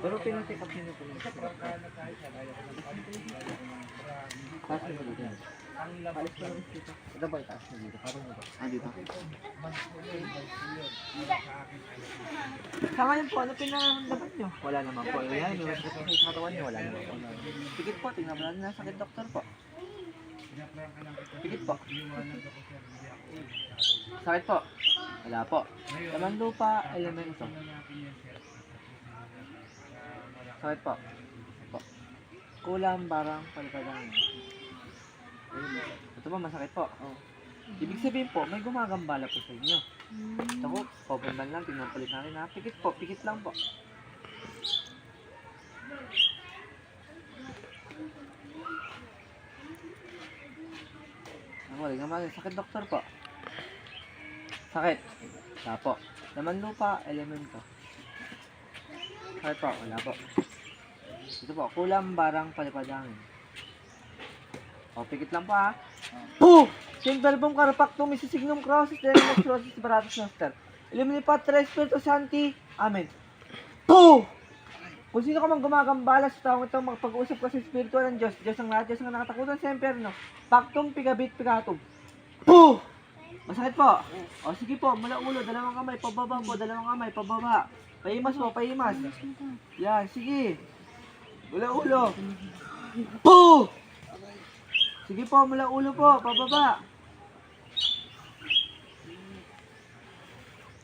Pero pinatik up niyo po. Taas mo. Ito ba itaas mo dito? Parang ito. Ah, dito. Sa ngayon po, ano pinararamdaman nyo? Wala naman po. Ayan, yung sakit sa katawan nyo, wala naman po. Pikit po, tingnan mo lang na sakit doktor po. Pikit po. Sakit po. Wala po. Laman lupa, elemento. Sakit po. po. Kulang, barang, palipadang. Ito po, masakit po. Oh. Ibig sabihin po, may gumagambala po sa inyo. Ito po, powerman lang, tingnan ulit natin ha. Pikit po, pikit lang po. Ang wala naman, sakit doktor po. Sakit. Wala po. Laman lupa, elemento. Sakit po, wala po. Ito po, kulang barang palipadangin. O, pikit lang po ha. Po! Sinverbum carpactum, misisignum crosses, derimus crosses, baratus noster. Elimini pa, tres spiritus santi. Amen. Po! Kung sino ka man gumagambala sa taong ito, magpag-usap ka sa Espiritu ng Diyos. Diyos ang lahat, Diyos ang nakatakutan sa impyerno. Pactum, pigabit, pigatum. Po! Masakit po. O sige po, mula ulo, dalawang kamay, pababa po, dalawang kamay, pababa. Paimas po, paimas. Yan, sige. Mula ulo. Po! Sige po, mula ulo po, pababa.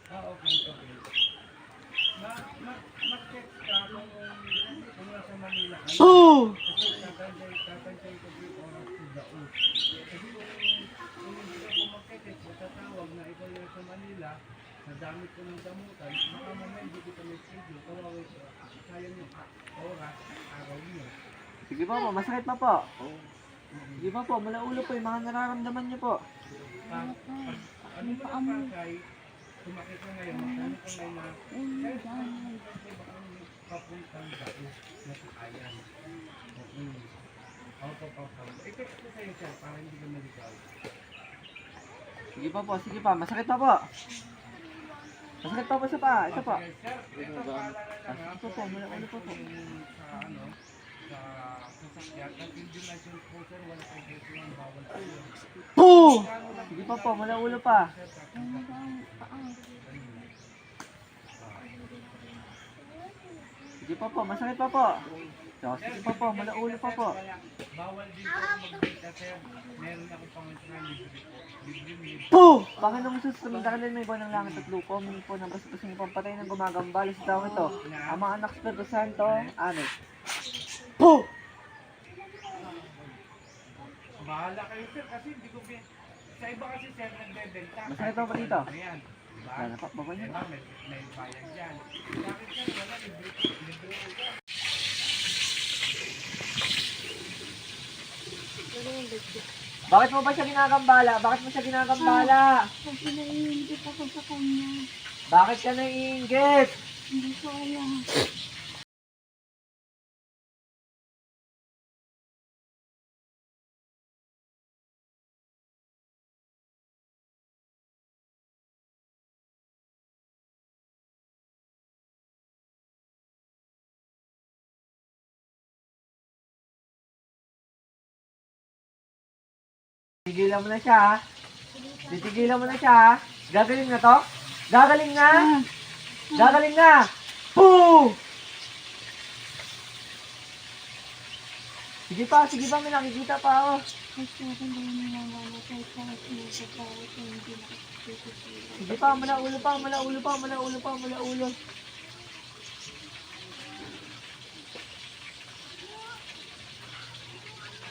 Ah, okay, okay. Ma, ma, mag-check ka kung, kung nasa Manila ka. Po! Kasi tatantay, tatantay ko yung oras to daon. Kasi kung, hindi ako magkakit, matatawag na ikaw yung sa Manila, nadamit ko ng damutan, baka mamaya hindi kita may schedule, kawaway ko, sayang yung oras, araw niyo. Sige po masakit pa po. Sige pa po, mula ulo po, yung mga nararamdaman niyo po. Pag, pag, ano mo na pakay, sumakit ka ngayon, magkano ka ngayon na, kahit saan, may papuntang daon na. Opo, opo, opo. I-text ko sa'yo siya para hindi ka maligaw. Sige pa po, sige pa, masakit pa po. Masakit pa po sa pa, ito po. Ito po, mula ulo po po. ano, sa sasakyan, at hindi license po sir, wala kang dito ng bawal po yun. Sige pa po, mula ulo pa. Sige pa po, masakit pa po. So, sige pa po, mula ulo pa po. Bawal din po ako mag-data sir. Meron ako pang na libre po. Libre libre. Po! Panginoong Jesus, tumindakalan mo iba ng langit at lupa, humingi po ng basta kasing pampatay ng gumagambala sa taong ito. Ang mga anak Espiritu Santo, Amen. Po! Bahala kayo sir kasi hindi ko bin... Sa iba kasi sir nagbebenta. Masakit pa ba dito? Ayan. Diba? Wala pa, baba niyo. Diba? May, may bayad yan. Sa akin sir, wala libre. Libre ko yan. Bakit mo ba siya ginagambala? Bakit mo siya ginagambala? Kasi naiinggit ako sa kanya. Bakit ka naiinggit? Hindi ko alam. Tigilan mo na siya, ha? Titigilan mo na siya, ha? Gagaling na to? Gagaling na? Gagaling na! Poo! Sige pa, sige pa, may nakikita pa sila. Sige pa, mula ulo pa, mula ulo pa, mula ulo pa, mula ulo.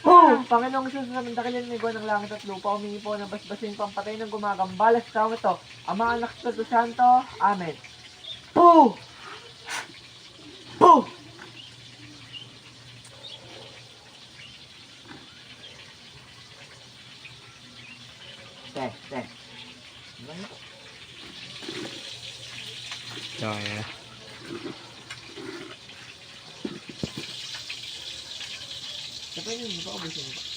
Oh! Panginoong Jesus, na dakilan buwan ng langit at lupa, humingi po ng basbasin pampatay ng gumagambala sa tao ito. Ang mga anak Espiritu Santo, Amen. Po! Po! Te, te. So, yeah. Sabihin niyo, baka ubusin niyo.